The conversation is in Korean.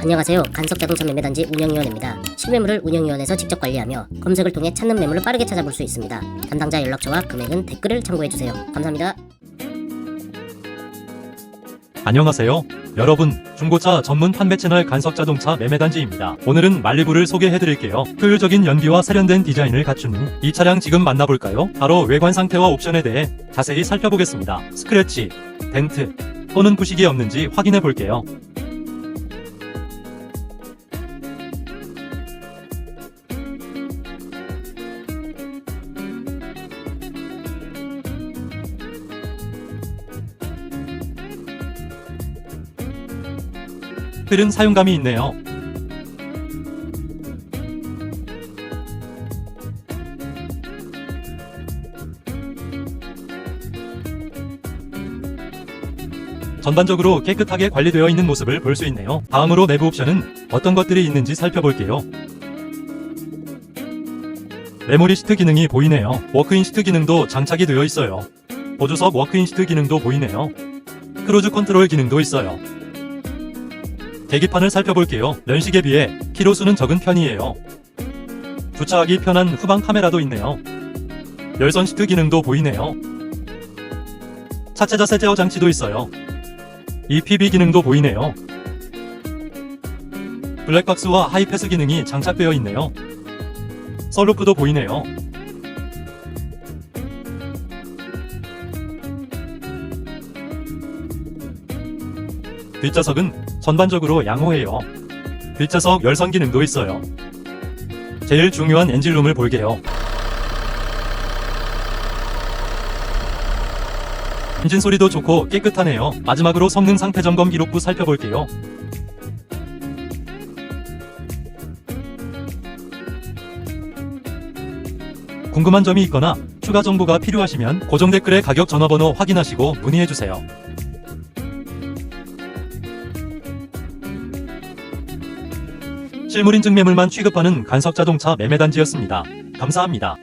안녕하세요. 간섭자동차 매매단지 운영위원입니다. 실매물을 운영위원회에서 직접 관리하며 검색을 통해 찾는 매물을 빠르게 찾아볼 수 있습니다. 담당자 연락처와 금액은 댓글을 참고해주세요. 감사합니다. 안녕하세요. 여러분, 중고차 전문 판매 채널 간석자동차 매매단지입니다. 오늘은 말리부를 소개해드릴게요. 효율적인 연비와 세련된 디자인을 갖춘 후 이 차량 지금 만나볼까요? 바로 외관 상태와 옵션에 대해 자세히 살펴보겠습니다. 스크래치, 덴트 또는 부식이 없는지 확인해 볼게요. 휠은 사용감이 있네요. 전반적으로 깨끗하게 관리되어 있는 모습을 볼 수 있네요. 다음으로 내부 옵션은 어떤 것들이 있는지 살펴볼게요. 메모리 시트 기능이 보이네요. 워크인 시트 기능도 장착이 되어 있어요. 보조석 워크인 시트 기능도 보이네요. 크루즈 컨트롤 기능도 있어요. 계기판을 살펴볼게요. 연식에 비해 키로수는 적은 편이에요. 주차하기 편한 후방 카메라도 있네요. 열선 시트 기능도 보이네요. 차체 자 세 제어 장치도 있어요. EPB 기능도 보이네요. 블랙박스와 하이패스 기능이 장착되어 있네요. 썰루프도 보이네요. 뒷좌석은 전반적으로 양호해요. 뒷좌석 열선 기능도 있어요. 제일 중요한 엔진룸을 볼게요. 엔진 소리도 좋고 깨끗하네요. 마지막으로 성능 상태 점검 기록부 살펴볼게요. 궁금한 점이 있거나 추가 정보가 필요하시면 고정 댓글에 가격 전화번호 확인하시고 문의해주세요. 실물인 증 매물만 취급하는 간석자동차 매매단지였습니다. 감사합니다.